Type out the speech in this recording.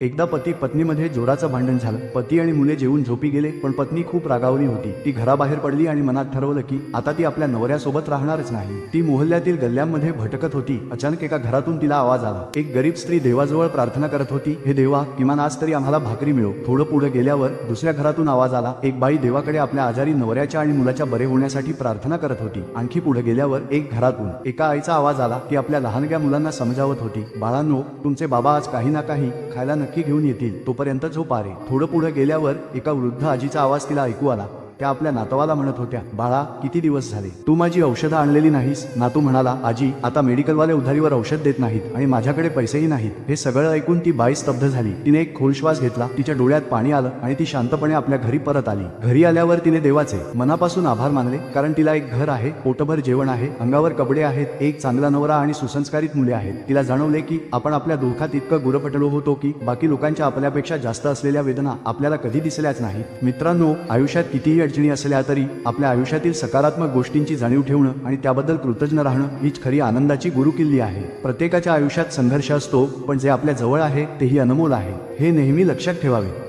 एकदा पती पत्नीमध्ये जोराचं भांडण झालं. पती आणि मुले जेवून झोपी गेले पण पत्नी खूप रागावली होती. ती घराबाहेर पडली आणि मनात ठरवलं की आता ती आपल्या नवऱ्यासोबत राहणारच नाही. ती मोहल्ल्यातील गल्ल्यांमध्ये भटकत होती. अचानक एका घरातून तिला आवाज आला. एक गरीब स्त्री देवाजवळ प्रार्थना करत होती हे देवा किमान आज तरी आम्हाला भाकरी मिळो. थोडं पुढे गेल्यावर दुसऱ्या घरातून आवाज आला. एक बाई देवाकडे आपल्या आजारी नवऱ्याच्या आणि मुलाच्या बरे होण्यासाठी प्रार्थना करत होती. आणखी पुढे गेल्यावर एक घरातून एका आईचा आवाज आला ती आपल्या लहानग्या मुलांना समजावत होती बाळांनो तुमचे बाबा आज काही ना काही खायला नक्की घेऊन येतील. तोपर्यंत झोप आरे थोडं पुढे गेल्यावर एका वृद्ध आजीचा आवाज तिला ऐकू आला. त्या आपल्या नातवाला म्हणत होत्या बाळा किती दिवस झाले? तू माझी औषधं आणलेली नाहीस. नातू म्हणाला आजी आता मेडिकलवाले उधारीवर औषध देत नाहीत आणि माझ्याकडे पैसेही नाहीत. हे सगळं ऐकून ती बाई स्तब्ध झाली. तिने एक खोल श्वास घेतला. तिच्या डोळ्यात पाणी आलं आणि ती शांतपणे आपल्या घरी परत आली. घरी आल्यावर तिने देवाचे मनापासून आभार मानले कारण तिला एक घर आहे पोटभर जेवण आहे अंगावर कपडे आहेत एक चांगला नवरा आणि सुसंस्कारित मुले आहेत. तिला जाणवले की आपण आपल्या दुःखात इतकं गुरफटलो होतो की बाकी लोकांच्या आपल्यापेक्षा जास्त असलेल्या वेदना आपल्याला कधी दिसल्याच नाहीत. मित्रांनो आयुष्यात कितीही अडचणी असल्या तरी आपल्या आयुष्यातील सकारात्मक गोष्टींची जाणीव ठेवणं आणि त्याबद्दल कृतज्ञ राहणं हीच खरी आनंदाची गुरुकिल्ली आहे. प्रत्येकाच्या आयुष्यात संघर्ष असतो पण जे आपल्या जवळ आहे तेही अनमोल आहे. हे नेहमी लक्षात ठेवावे.